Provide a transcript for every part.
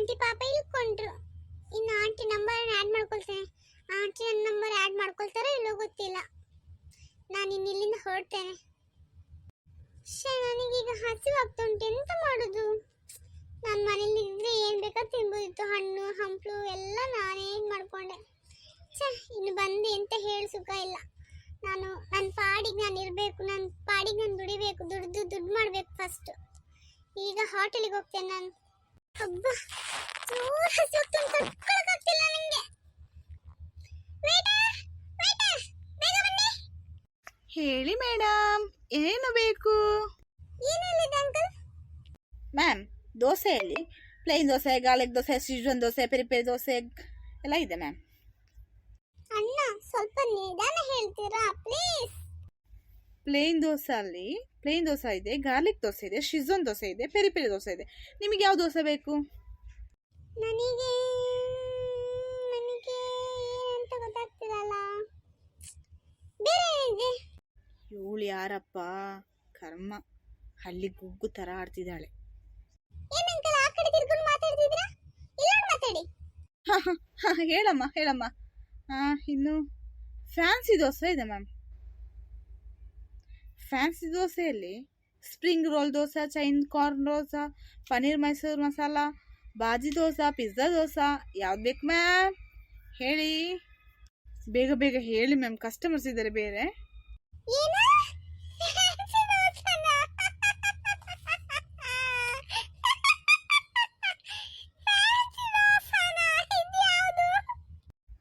Aunty ಪಾಪ ಇಳ್ಕೊಂಡ್ರು. ಇನ್ನು ಆಂಟಿ ನಂಬರ್ ಆ್ಯಡ್ ಮಾಡ್ಕೊಳ್ತೇನೆ. ಆಂಟಿ ನನ್ನ ನಂಬರ್ ಆ್ಯಡ್ ಮಾಡ್ಕೊಳ್ತಾರೋ ಇಲ್ಲೋ ಗೊತ್ತಿಲ್ಲ. ನಾನು ಇನ್ನು ಇಲ್ಲಿಂದ ಹೊರಡ್ತೇನೆ. ಶೇ ನನಗೀಗ ಹಸಿವಾಗ್ತಾ ಉಂಟು. ಎಂತ ಮಾಡೋದು? ನಾನು ಮನೇಲಿ ಇದ್ರೆ ಏನು ಬೇಕೋ ತಿನ್ಬೋದಿತ್ತು. ಹಣ್ಣು, ಹಂಪಲು ಎಲ್ಲ ನಾನೇ ಮಾಡ್ಕೊಂಡೆ. ಛೇ ಇನ್ನು ಬಂದು ಎಂತ ಹೇಳಿ ಸುಖ ಇಲ್ಲ. ನಾನು ನನ್ನ ಪಾಡಿಗೆ ನಾನು ಇರಬೇಕು. ನನ್ನ ಪಾಡಿಗೆ ನಾನು ದುಡಿಬೇಕು. ದುಡ್ದು ದುಡ್ಡು ಮಾಡಬೇಕು ಫಸ್ಟು ಈಗ ಹೋಟೆಲಿಗೆ ಹೋಗ್ತೇನೆ ನಾನು. ಜೋರ್ ತಡ್ಕೊಳಕ್ಕಾಗ್ತಿಲ್ಲ ಹೇಳಿ ಮೇಡಮ್ ಏನು ಬೇಕು? Uncle? Ma'am ದೋಸೆಯಲ್ಲಿ plain dosa garlic dosa schezwan dosa peri peri dosa ಎಲ್ಲ ಇದೆ ಮ್ಯಾಮ್. ಅಣ್ಣ ಸ್ವಲ್ಪ ನಿಧಾನ ಹೇಳ್ತೀರಾ ಪ್ಲೀಸ್? ಪ್ಲೇನ್ ದೋಸೆ ಅಲ್ಲಿ ಪ್ಲೇನ್ ದೋಸೆ ಇದೆ ಗಾರ್ಲಿಕ್ ದೋಸೆ ಇದೆ ಶಿಝನ್ ದೋಸೆ ಇದೆ ಪೆರಿ ಪೆರಿ ದೋಸೆ ಇದೆ. ನಿಮಗೆ ಯಾವ ದೋಸೆ ಬೇಕು? ನನಗೆ ನನಗೆ ಏನಂತ ಗೊತ್ತಾಗ್ತಿರಲ್ಲ. ಬೇರೆ ಇವಳು ಯಾರಪ್ಪ? ಕರ್ಮ. ಅಲ್ಲಿ ಗುಗ್ಗು ತರ ಆಡ್ತಿದ್ದಾಳೆ. ಹಾಂ ಹಾಂ ಹೇಳಮ್ಮ ಹೇಳಮ್ಮ. ಹಾಂ ಇನ್ನು ಫ್ಯಾನ್ಸಿ ದೋಸೆ ಇದೆ ಮ್ಯಾಮ್. ಫ್ಯಾನ್ಸಿ ದೋಸೆಯಲ್ಲಿ spring roll dosa chain corn dosa paneer Mysore masala bhaji dosa pizza dosa ಯಾವ್ದು ಬೇಕು ಮ್ಯಾಮ್ ಹೇಳಿ ಬೇಗ ಬೇಗ ಹೇಳಿ ಮ್ಯಾಮ್ ಕಸ್ಟಮರ್ಸ್ ಇದ್ದಾರೆ ಬೇರೆ?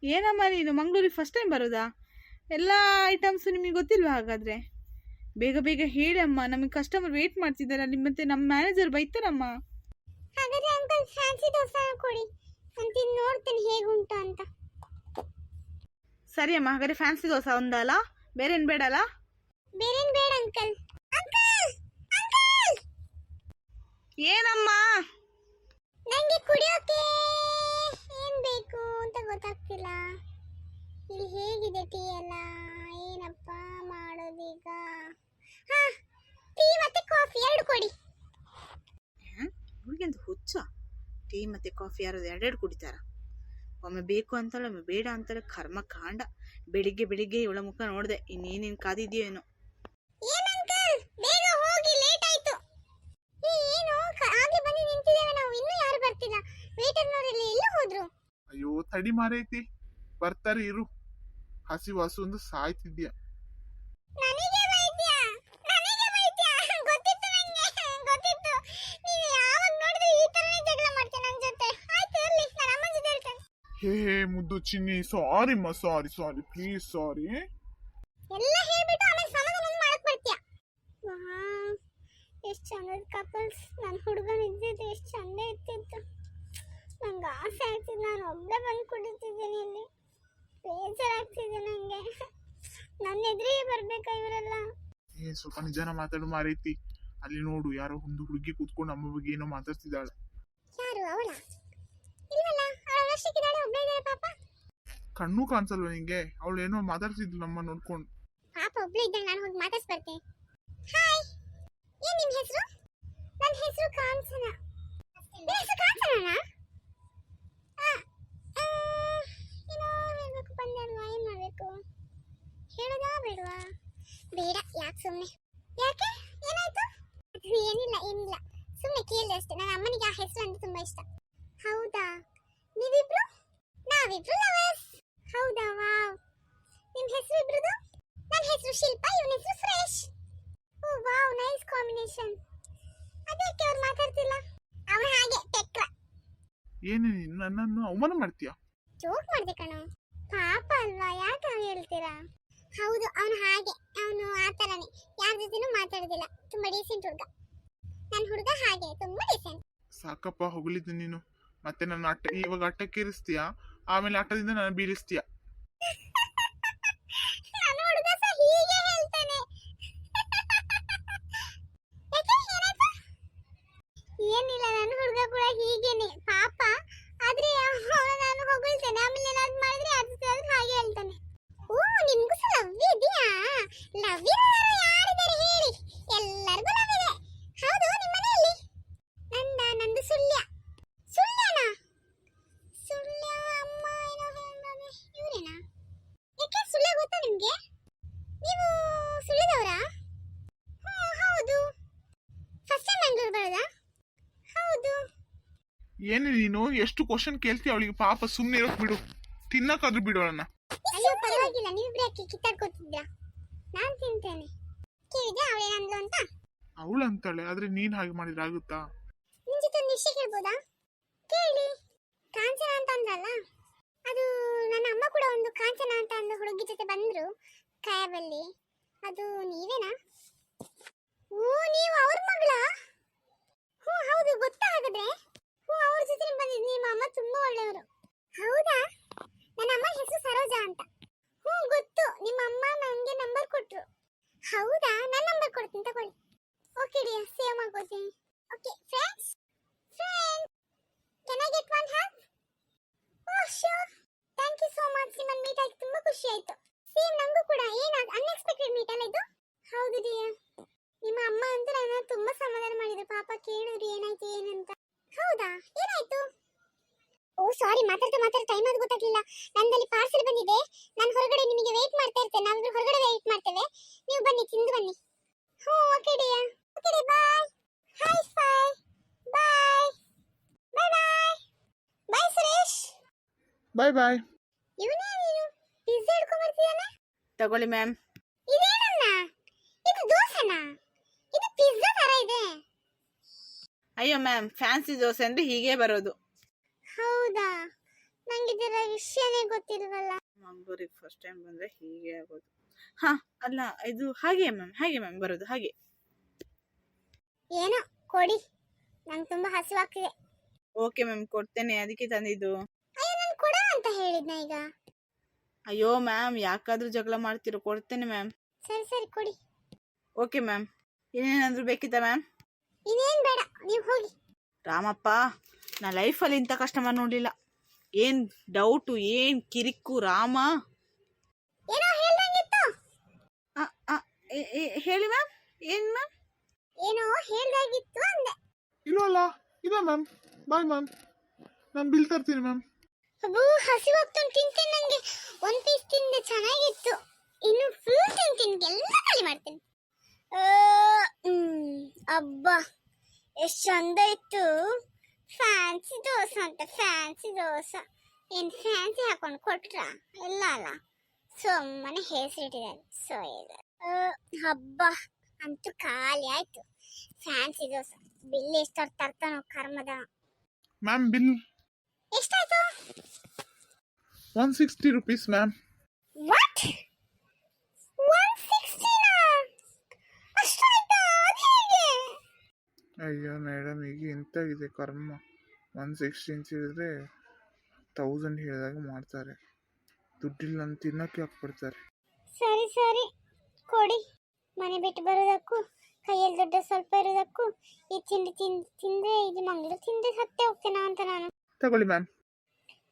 ಏನಮ್ಮ ನೀನು ಮಂಗಳೂರಿಗೆ ಫಸ್ಟ್ ಟೈಮ್ ಬರೋದಾ? ಎಲ್ಲ ಐಟಮ್ಸು ನಿಮಗೆ ಗೊತ್ತಿಲ್ವಾ ಹಾಗಾದರೆ? ಬೇಗ ಬೇಗ ಹೇಳಮ್ಮ ನಮಗೆ ಕಸ್ಟಮರ್ ವೇಟ್ ಮಾಡ್ತಿದ್ದಾರೆ ಅಲ್ಲಿ ಮತ್ತೆ ನಮ್ಮ ಮ್ಯಾನೇಜರ್ ಬೈತಾರಮ್ಮ. ಹಾಗಾದ್ರೆ ಅಂಕಲ್ ಫ್ಯಾನ್ಸಿ ದೋಸೆ ಕೊಡಿ ಅಂತ ನೋಡ್ತೀನಿ ಹೇಗುಂಟು ಅಂತ. ಸರಿ ಅಮ್ಮ ಹಾಗಾದ್ರೆ ಫ್ಯಾನ್ಸಿ ದೋಸೆ ಒಂದಲ್ಲ ಬೇರೆ ಏನು ಬೇಡಲ್ಲ? ಬೇರೇನ್ ಬೇಡ ಅಂಕಲ್ ಅಂಕಲ್ ಅಂಕಲ್ ಏನಮ್ಮ? ನನಗೆ ಕುಡಿಯೋಕೆ ಏನ್ ಬೇಕು ಅಂತ ಗೊತ್ತಾಗ್ತಿಲ್ಲ. ಇಲ್ಲಿ ಹೇಗಿದೆ ಟೀ ಎಲ್ಲ? ಏನಪ್ಪ ಮಾಡೋದೀಗ? ಹಾ ಟೀ ಮತ್ತೆ ಕಾಫಿ ಎರಡು ಕೊಡಿ. ಹುಡುಗಿಂತ ಹುಚ್ಚ. ಟೀ ಮತ್ತೆ ಕಾಫಿ ಯಾರು ಎರಡೆರಡು ಕುಡಿತಾರ? ಒಮ್ಮೆ ಬೇಕು ಅಂತಾಳೆ ಒಮ್ಮೆ ಬೇಡ ಅಂತಾಳೆ ಕರ್ಮ ಕಾಂಡ. ಬೆಳಿಗ್ಗೆ ಬೆಳಿಗ್ಗೆ ಇವಳ ಮುಖ ನೋಡಿದೆ ಇನ್ನೇನೇನು ಕಾದಿದ್ಯೋ ಏನೋ. ಏನ್ ಅಂಕಲ್? ಬೇಗ ಹೋಗಿ ಲೇಟ್ ಆಯ್ತು. ಏ, ಏನು ಆಗ್ಲೇ ಬಂದು ನಿಂತಿದ್ದೇವೆ ನಾವು ಇನ್ನೂ ಯಾರು ಬರ್ತಿಲ್ಲ. ವೇಟರ್ನವರೆಲ್ಲ ಎಲ್ಲ ಹೋದ್ರು. ಅಯ್ಯೋ ತಡಿ ಮಾರೈತಿ. ಬರ್ತಾರೆ ಇರು. ಹಸಿ ವಾಸು ಒಂದು ಸಾಯ್ತಿದ್ಯ ನನಗೆ ವೈದ್ಯ ನನಗೆ ವೈದ್ಯ ಗೊತ್ತಿತ್ತು ನಂಗೆ ಗೊತ್ತಿತ್ತು ನೀನು ಯಾವಾಗ ನೋಡಿದ್ರೆ ಈ ತರನೇ ಜಗಳ ಮಾಡ್ತೀಯ ನನ್ನ ಜೊತೆ ಆಯ್ತು ಇರ್ಲಿ ನಾನು ಅಮ್ಮನ ಜೊತೆ ಹೇಳ್ತೇನೆ ಹೇ ಹೇ ಮುದ್ದು ಚಿನ್ನಿ ಸಾರಿ ಮ ಸಾರಿ ಸಾರಿ ಪ್ಲೀಸ್ ಸಾರಿ ಎಲ್ಲ ಹೇಳ್ಬಿಟ್ಟು ಆಮೇಲೆ ಸಮಾಧಾನ ಮಾಡಕ್ ಬರ್ತೀಯ? ಎಷ್ಟು ಚಂದದ ಕಪಲ್ಸ್ ನನ್ನ ಹುಡುಗನ ಇದ್ದಿದ್ದು ಎಷ್ಟು ಚಂದ ಇರ್ತಿತ್ತು ನಂಗೆ ಆಸೆ ಆಗ್ತಿದ್ದು ನಾನು ಒಬ್ಬಳೆ ಬಂದು ಕುಡಿತಿದ್ದೀನಿ ಇಲ್ಲಿ. ಬೇಜಾರಾಗ್ತಿದೆ ನನಗೆ ನನ್ನ ಎದುರಿಗೆ ಬರ್ಬೇಕಾ ಇವರೆಲ್ಲ? ಏ ಸ್ವಲ್ಪ ನಿಜಾನ ಮಾತಾಡು ಮಾರೈತಿ. ಅಲ್ಲಿ ನೋಡು ಯಾರೋ ಒಂದು ಹುಡುಗಿ ಕೂತ್ಕೊಂಡು ನಮ್ಮ ಬಗ್ಗೆ ಏನೋ ಮಾತಾಡ್ತಿದ್ದಾಳೆ. ಯಾರು ಅವಳ? ಅವಳ ವರ್ಷಕ್ಕಿದ್ದಾಳೆ ಒಬ್ಬಳೇ ಇದ್ದಾಳೆ ಪಾಪ. ಕಣ್ಣು ಕಾಣಿಸಲ್ವ ನಿಂಗೆ? ಅವಳು ಏನೋ ಮಾತಾಡ್ತಿದ್ಲು ನಮ್ಮ ನೋಡ್ಕೊಂಡು. ಪಾಪ ಒಬ್ಳು ಇದ್ದಂಗ ನಾನು ಹೋಗಿ ಮಾತಾಡ್ಸ್ ಬರ್ತೀನಿ ಹಾಯ್ ಏನ್ ನಿಮ್ ಹೆಸರು? ನನ್ನ ಹೆಸರು ಕಾಂಚನ. ನಿನ್ನ ಹೆಸರು ಕಾಂಚನನಾ? ಹೇಳ್ಬೇಕು ಬಂದೆ ಅಲ್ವಾ ಏನ್ ಮಾಡ್ಬೇಕು? ಹೇಳೋದಾ ಬೇಡವಾ? ಬೇಡ ಯಾಕೆ ಸುಮ್ಮನೆ ಯಾಕೆ? ಏನಾಯ್ತು? ಏನಿಲ್ಲ ಏನಿಲ್ಲ. ಸುಮ್ಮನೆ ಕೇಳಿದೆ ಅಷ್ಟೇ. ನನ್ನ ಅಮ್ಮನಿಗೆ ಆ ಹೆಸರು ಅಂದ್ರೆ ತುಂಬಾ ಇಷ್ಟ ಹೌದಾ ನೀವಿಬ್ರು ನಾವಿಬ್ರು ಲವರ್ಸ್ ಹೌದಾ ವಾವ್ ನಿಮ್ ಹೆಸರು ಇಬ್ರದು ನನ್ನ ಹೆಸರು ಶಿಲ್ಪಾ ಇವನ ಹೆಸರು fresh oh wow nice combination ಅದಕ್ಕೆ ಅವ್ರು ಮಾತಾಡ್ತಿಲ್ಲ? ಅವನ ಹಾಗೆ ಟೆಕ್ರ ಏನೇ ನೀನು ನನ್ನನ್ನು ಅವಮಾನ ಮಾಡ್ತೀಯಾ? ಜೋಕ್ ಮಾಡ್ದೆ ಕಣೋ. ಪಾಪ ಅಲ್ವಾ ಯಾಕೆ ಅವ್ನು ಹೇಳ್ತೀರಾ? ಹೌದು ಅವನು ಹಾಗೆ. ಅವನು ಆ ಥರನೇ. ಯಾರ ಜೊತೆನೂ ಮಾತಾಡೋದಿಲ್ಲ. ತುಂಬ ಡೀಸೆಂಟ್ ಹುಡುಗ. ನನ್ನ ಹುಡುಗ ಹಾಗೆ ತುಂಬ ಡೀಸೆಂಟ್ ಸಾಕಪ್ಪ ಹೊಗಳಿದ್ದು ನೀನು. ಮತ್ತೆ ನನ್ನ ಅಟ್ಟ ಇವಾಗ ಅಟ್ಟಕ್ಕೇರಿಸ್ತೀಯ ಆಮೇಲೆ ಅಟ್ಟದಿಂದ ನಾನು ಬೀಳಿಸ್ತೀಯ? ಕೂಡ ಏನು ನೀನು ಎಷ್ಟು ಕ್ವಶನ್ ಕೇಳ್ತೀಯ ಅವಳಿಗೆ? ಪಾಪ ಸುಮ್ಮನೆ ಇರೋಕ್ ಬಿಡು. ತಿನ್ನಕ್ಕಾದ್ರೂ ಬಿಡು ಅಣ್ಣ ಅಯ್ಯೋ ಪರವಾಗಿಲ್ಲ. ನೀವಿಬ್ರು ಯಾಕೆ ಕಿತ್ತಾಡ್ಕೋತಿದ್ರಾ ನಾನು ತಿಂತೇನೆ. ಕೇಳಿದೆ ಅವಳೇನಂದ್ಲು ಅಂತ? ಅವಳು ಅಂತಾಳೆ. ಆದ್ರೆ ನೀನ್ ಹಾಗೆ ಮಾಡಿದ್ರೆ ಆಗುತ್ತಾ? ನಿಮ್ ಜೊತೆ ಒಂದು ವಿಷಯ ಕೇಳ್ಬೋದಾ? ಕೇಳಿ. ಕಾಂಚನ ಅಂತ ಅಂದ್ರಲ್ಲ? ಅದು ನನ್ನ ಅಮ್ಮ ಕೂಡ ಒಂದು ಕಾಂಚನ ಅಂತ ಅಂದ ಹುಡುಗಿ ಜೊತೆ ಬಂದ್ರು ಕಾಯಬಲ್ಲಿ. ಅದು ನೀವೇನಾ? ಓ ನೀವು ಅವ್ರ ಮಗಳ? ಹ್ಞೂ ಹೌದು ಗೊತ್ತಾ ಹಾಗಾದ್ರೆ ಹ್ಞೂ ಅವ್ರ ಜೊತೆ ಬಂದಿದ್ದು ನಿಮ್ಮ ಅಮ್ಮ ತುಂಬಾ ಒಳ್ಳೆಯವರು. ಹೌದಾ? ನನ್ನ ಅಮ್ಮ ಹೆಸರು ಸರೋಜಾ ಅಂತ. ಹ್ಞೂ, ಗೊತ್ತು. ನಿಮ್ಮ ಅಮ್ಮ ನನಗೆ ನಂಬರ್ ಕೊಟ್ರು. ಹೌದಾ? ನನ್ನ ನಂಬರ್ ಕೊಡ್ತೀನಿ, ತಗೊಳ್ಳಿ. ಓಕೆ ಡಿಯರ್ ಸೇವ್ ಮಾಡ್ಕೊತೀನಿ okay friends friends can I get one app oh show thank you so much ನಿಮ್ಮನ್ನು ಮೀಟ್ ಆಗಿ ತುಂಬಾ ಖುಷಿ ಆಯ್ತು. ಸೇಮ್ ನಂಗೂ ಕೂಡ. ಏನು ಅನ್ಎಕ್ಸ್ಪೆಕ್ಟೆಡ್ ಮೀಟ್ ಅಲ್ಲ ಇದು? ಹೌದು ಡಿಯರ್ ನಿಮ್ಮ ಅಮ್ಮ ಅಂತೂ ನನ್ನ ತುಂಬಾ ಸಮಾಧಾನ ಮಾಡಿದ್ರು. ಪಾಪ ಕೇಳಿದ್ರು, ಏನಾಯ್ತು ಸಾರಿ ಮಾತಾಡ್ತಾ ಮಾತಾಡ್ತಾ ಟೈಮ್ ಅದು ಗೊತ್ತಾಗ್ಲಿಲ್ಲ. ನಂದಲ್ಲಿ ಪಾರ್ಸೆಲ್ ಬಂದಿದೆ. ನಾನು ಹೊರಗಡೆ ನಿಮಗೆ ವೇಟ್ ಮಾಡ್ತಾ ಇರ್ತೇನೆ. ನಾವಿಬ್ರು ಹೊರಗಡೆ ವೇಟ್ ಮಾಡ್ತೇವೆ. ನೀವು ಬನ್ನಿ ತಿಂದು ಬನ್ನಿ. ಹ್ಞೂ okay dear okay dear bye hi bye bye bye bye bye Suresh bye bye ಇವನೇ ನೀನು? ಪಿಜ್ಜಾ ಹಿಡ್ಕೊಂಡು ಬರ್ತಿದ್ದಾನೆ ತಗೊಳ್ಳಿ ಮ್ಯಾಮ್ ಇದೇನನ್ನ ಇದು ದೋಸೆನಾ? ಇದು ಪಿಜ್ಜಾ ತರ ಇದೆ. ಅಯ್ಯೋ ಮ್ಯಾಮ್ ಫ್ಯಾನ್ಸಿ ದೋಸೆ ಅಂದ್ರೆ ಹೀಗೆ ಬರೋದು. ಹೌದಾ? ನಂಗೆ ಇದರ ವಿಷಯನೇ ಗೊತ್ತಿಲ್ವಲ್ಲ? ಮಂಗ್ಳೂರಿಗೆ ಫಸ್ಟ್ ಟೈಮ್ ಬಂದ್ರೆ ಹೀಗೆ ಆಗೋದು. ಹಾ ಅಲ್ಲ ಇದು ಹಾಗೆ ಮ್ಯಾಮ್ ಹಾಗೆ ಮ್ಯಾಮ್ ಬರೋದು ಹಾಗೆ. ಏನೋ ಕೊಡಿ. ನಂಗೆ ತುಂಬಾ ಹಸಿವಾಗ್ತಿದೆ. ಓಕೆ ಮ್ಯಾಮ್ ಕೊಡ್ತೇನೆ ಅದಕ್ಕೆ ತಂದಿದ್ದು. ಅಯ್ಯೋ ನಾನು ಕೊಡ ಅಂತ ಹೇಳಿದ್ನ ಈಗ? ಅಯ್ಯೋ ಮ್ಯಾಮ್ ಯಾಕಾದ್ರೂ ಜಗಳ ಮಾಡ್ತಿರೋ ಕೊಡ್ತೇನೆ ಮ್ಯಾಮ್ ಸರಿ ಸರಿ ಕೊಡಿ. ಓಕೆ ಮ್ಯಾಮ್ ಇನ್ನೇನಾದ್ರೂ ಬೇಕಿತ್ತಾ ಮ್ಯಾಮ್ ಇನ್ನೇನ್ ಬೇಡ ನೀವು ಹೋಗಿ. ರಾಮಪ್ಪ! ನಾ ಲೈಫಲ್ಲಿ ಇಂಥ ಕಸ್ಟಮರ್ ನೋಡಲಿಲ್ಲ. ಏನು ಡೌಟು ಏನು ಕಿರಿಕು ರಾಮ? ಏನೋ ಹೇಳ್ದಂಗಿತ್ತು. ಆ, ಆ, ಏ- ಏ- ಹೇಳಿ ಮ್ಯಾಮ್ ಏನು ಮ್ಯಾಮ್ ಏನೋ ಹೇಳ್ದಾಗಿತ್ತು ಅಂದೆ. ಇಲ್ವಲ್ಲ ಇದೆ ಮ್ಯಾಮ್ ಬಾಯ್ ಮ್ಯಾಮ್ ನಾನು ಬಿಲ್ ತರ್ತೀನಿ ಮ್ಯಾಮ್ ಅಬ್ಬು ಹಸಿವಾಗ್ತು ತಿಂತೀನಿ ನಂಗೆ. ಒಂದು ಪೀಸ್ ತಿಂದೆ ಚೆನ್ನಾಗಿತ್ತು. ಇನ್ನು ಫುಲ್ ತಿಂತೀನಿ ಎಲ್ಲ ಖಾಲಿ ಮಾಡ್ತೀನಿ. ಅಬ್ಬಾ ಎಷ್ಟು ಚಂದ ಇತ್ತು. ಫ್ಯಾನ್ಸಿ ದೋಸೆ ಅಂತ ಫ್ಯಾನ್ಸಿ ದೋಸೆ ಏನ್ ಫ್ಯಾನ್ಸಿ ಹಾಕೊಂಡು ಕೊಟ್ರ ಇಲ್ಲ ಅಲ್ಲ ಸುಮ್ಮನೆ ಹೆಸರಿಟ್ಟಿದ್ದಾರೆ ಸೊ ಇದು ಆ, ಹಬ್ಬ ಅಂತೂ ಖಾಲಿ ಆಯ್ತು ಫ್ಯಾನ್ಸಿ ದೋಸೆ ಬಿಲ್ ಎಷ್ಟು ತರ್ತಾನೋ ಕರ್ಮದ ಮ್ಯಾಮ್ ಬಿಲ್ ಎಷ್ಟಾಯ್ತು one sixty rupees ma'am what one ಸಿಕ್ಸ್ಟಿನಾ ಅಷ್ಟಾಯ್ತಾ ಅದು ಹೇಗೆ ಅಯ್ಯೋ ಮೇಡಮ್ ಈಗ ಎಂತಾಗಿದೆ ಕರ್ಮ? ಒನ್ ಸಿಕ್ಸ್ಟಿ ಇಂಚ್ ಹೇಳಿದ್ರೆ ತೌಸಂಡ್ ಹೇಳಿದಾಗ ಮಾಡ್ತಾರೆ. ದುಡ್ಡಿಲ್ಲ ಅಂತ ತಿನ್ನೋಕ್ಕೆ ಹಾಕ್ಬಿಡ್ತಾರೆ ಸರಿ ಸರಿ. ಕೊಡಿ. ಮನೆ ಬಿಟ್ಟು ಬರೋದಕ್ಕೂ ಕೈಯಲ್ಲಿ ದುಡ್ಡು ಸ್ವಲ್ಪ ಇರೋದಕ್ಕೂ ಈ ತಿಂಡಿ ತಿಂದು ತಿಂದ್ರೆ ಇದು ಮಂಗಳೂರು ತಿಂದ್ರೆ ಸತ್ತೇ ಹೋಗ್ತೇನಾ ಅಂತ ನಾನು. ತಗೊಳ್ಳಿ ಮ್ಯಾಮ್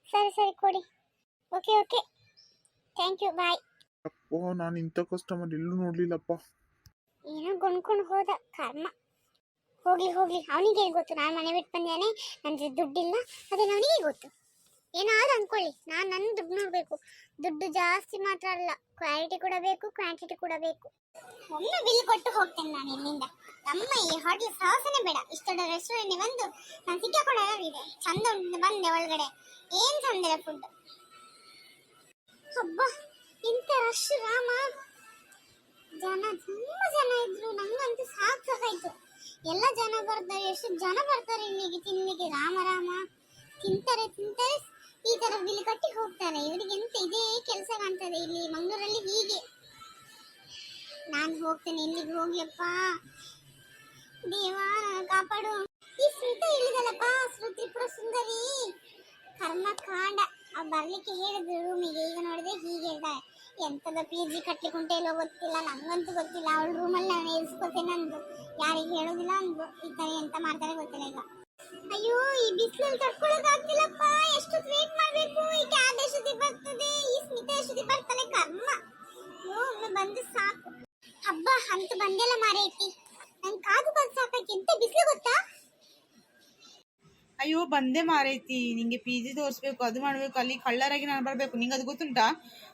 ಸರಿ ಸರಿ ಕೊಡಿ. Okay okay thank you bye ಅಪ್ಪೋ ನಾನು ಇಂಥ ಕಸ್ಟಮರ್ ಎಲ್ಲೂ ನೋಡಲಿಲ್ಲಪ್ಪ. ಏನೋ ಗುಣ್ಕೊಂಡು ಹೋದ ಕರ್ಮ. ಹೋಗ್ಲಿ ಹೋಗ್ಲಿ. ಅವನಿಗೆ ಗೊತ್ತು. ನಾನು ಮನೆ ಬಿಟ್ಟು ಬಂದೇನೆ. ನನಗೆ ದುಡ್ಡಿಲ್ಲ. ಅದು ಅವನಿಗೆ ಗೊತ್ತು. ಏನಾದ್ರು ಅಂದ್ಕೊಳ್ಳಿ ನಾನು ನನ್ನ ದುಡ್ಡು ನೋಡಬೇಕು. ದುಡ್ಡು ಜಾಸ್ತಿ ಮಾತ್ರ ಅಲ್ಲ. ಕ್ವಾಲಿಟಿ ಕೂಡ ಬೇಕು ಕ್ವಾಂಟಿಟಿ ಕೂಡ ಬೇಕು. ಒಮ್ಮೆ ಬಿಲ್ ಕೊಟ್ಟು ಹೋಗ್ತೇನೆ ನಾನು ಇಲ್ಲಿಂದ. ನಮ್ಮ ಈ ಹೋಟೆಲ್ ಸಾಹಸನೇ ಬೇಡ. ಇಷ್ಟೊಂದು ರೆಸ್ಟೋರೆಂಟ್ ಬಂದು ನಾನು ಸಿಕ್ಕಾಕೊಂಡಿದೆ ಚಂದ ಬಂದೆ ಒಳಗಡೆ. ಏನ್ ಚಂದಿರ ಫುಡ್ ಹಬ್ಬ ಇಂಥ ರಶ್ ರಾಮ. ಜನ, ತುಂಬ ಜನ ಇದ್ರು. ನಂಗಂತೂ ಸಾಕು ಸಾಕಾಯ್ತು ಎಲ್ಲ ಜನ ಬರ್ತಾರೆ, ಎಷ್ಟು ಜನ ಬರ್ತಾರೆ ಇಲ್ಲಿಗೆ ತಿನ್ನಲಿಕ್ಕೆ ರಾಮ ರಾಮ. ತಿಂತಾರೆ ತಿಂತಾರೆ. ಈ ತರ ಬಿಲ್ ಕಟ್ಟಿ ಹೋಗ್ತಾರೆ. ಇವರಿಗೆ ಎಂತ ಇದೇ ಕೆಲಸ ಕಾಣ್ತದೆ ಇಲ್ಲಿ ಮಂಗಳೂರಲ್ಲಿ ಹೀಗೆ. ನಾನು ಹೋಗ್ತೇನೆ, ಇಲ್ಲಿಗೆ ಹೋಗ್ಲಪ್ಪ. ದೇವಾ ಕಾಪಾಡು. ಈ ಸ್ಮಿತಾ ಇಳಿದಲ್ಲಪ್ಪ ತ್ರಿಪುರ ಸುಂದರಿ. ಕರ್ಮ ಕಾಂಡ ಆ ಬರ್ಲಿಕ್ಕೆ ಹೇಳಿದ್ರು ರೂಮಿಗೆ ಈಗ ನೋಡಿದೆ ಹೀಗೆ ಹೇಳ್ತಾಳೆ ಎಂತದ ಪಿ ಜಿ ಕಟ್ಲಿಕ್ಕೆ ಗೊತ್ತಿಲ್ಲ, ನಂಗಂತೂ ಗೊತ್ತಿಲ್ಲ. ಅವಳ ರೂಮಲ್ಲಿ ನಾನು ಇರಿಸ್ಕೊತೇನೆ ಅಂದ್ರು ಯಾರಿಗೆ ಹೇಳೋದಿಲ್ಲ ಅಂದ್ರು ಈ ಥರ ಎಂತ ಮಾಡ್ತಾರೆ ಗೊತ್ತಿಲ್ಲ ಈಗ. ಅಯ್ಯೋ, ಈ ಬಿಸಿಲಲ್ಲಿ ತಡ್ಕೊಳ್ಳೋದಾಗ್ತಿಲ್ಲಪ್ಪ ಎಷ್ಟು ವೇಟ್ ಮಾಡಬೇಕು. ಈ ಕ್ಯಾಬ್ ಎಷ್ಟು ಬರ್ತದೆ? ಈ ಸ್ಮಿತ ಎಷ್ಟು ಬರ್ತಾನೆ? ಕರ್ಮ. ಒಮ್ಮೆ ಬಂದು ಸಾಕು. ಹಬ್ಬ ಅಂತ ಬಂದೆಲ್ಲ ಮಾರೈತಿ. ನಂಗೆ ಕಾದು ಬಂದು ಸಾಕಾಯ್ತು. ಎಂತ ಬಿಸಿಲು ಗೊತ್ತಾ? ಅಯ್ಯೋ ಬಂದೇ ಮಾರೈತಿ. ನಿಂಗೆ ಪಿ ಜಿ ತೋರಿಸ್ಬೇಕು ಅದು ಮಾಡಬೇಕು ಅಲ್ಲಿ ಕಳ್ಳರಾಗಿ ನಾನು ಬರಬೇಕು. ನಿಂಗೆ ಅದು ಗೊತ್ತುಂಟಾ?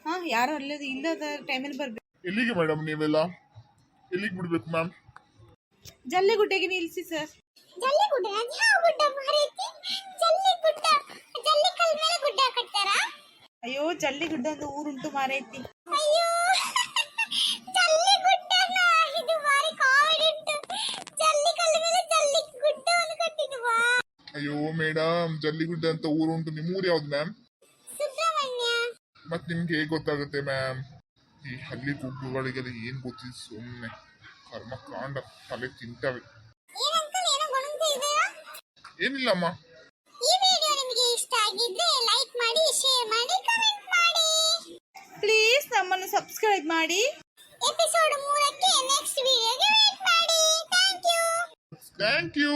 ಹಾಂ ಯಾರು ಅಲ್ಲದ ಇಲ್ಲದ ಟೈಮಲ್ಲಿ ಬರಬೇಕು. ಎಲ್ಲಿಗೆ ಮೇಡಮ್ ನೀವೆಲ್ಲ? ಎಲ್ಲಿಗೆ ಬಿಡ್ಬೇಕು ಮ್ಯಾಮ್ ಜಲ್ಲಿಗುಡ್ಡೆಗೆ ನಿಲ್ಲಿಸಿ ಸರ್ ಜಲ್ಲಿಗುಡ್ಡ? ಯಾವ ಗುಡ್ಡ ಮಾರೈತಿ? ಜಲ್ಲಿಗುಡ್ಡ ಜಲ್ಲಿಕಲ್ ಅಯ್ಯೋ ಜಲ್ಲಿಗುಡ್ಡ ಒಂದು ಊರುಂಟು ಮಾರೈತಿ. ಅಯ್ಯೋ ಮೇಡಮ್ ಜಲ್ಲಿಗುಡ್ಡ ಅಂತ ಊರು ಊರುಂಟು ನಿಮ್ಮೂರು ಯಾವ್ದು ಮ್ಯಾಮ್ ಮತ್ ಮತ್ತೆ ನಿಮ್ಗೆ ಹೇಗೆ ಗೊತ್ತಾಗುತ್ತೆ ಮ್ಯಾಮ್ ಈ ಹಳ್ಳಿ ಗುಡ್ಡುಗಳಿಗೆಲ್ಲ ಏನ್ ಗೊತ್ತಿದೆ ಸುಮ್ಮನೆ ಕರ್ಮ ಕಾಂಡ ತಲೆ ತಿಂತವೆ. ಏನಿಲ್ಲಮ್ಮ ಈ ವಿಡಿಯೋ ನಿಮಗೆ ಇಷ್ಟ ಆಗಿದ್ರೆ ಲೈಕ್ ಮಾಡಿ ಶೇರ್ ಮಾಡಿ ಕಮೆಂಟ್ ಮಾಡಿ. ಪ್ಲೀಸ್ ನಮ್ಮನ್ನು ಸಬ್ಸ್ಕ್ರೈಬ್ ಮಾಡಿ. ಎಪಿಸೋಡ್ ಮೂರಕ್ಕೆ ನೆಕ್ಸ್ಟ್ ವಿಡಿಯೋಗೆ ವೇಟ್ ಮಾಡಿ. Thank you thank you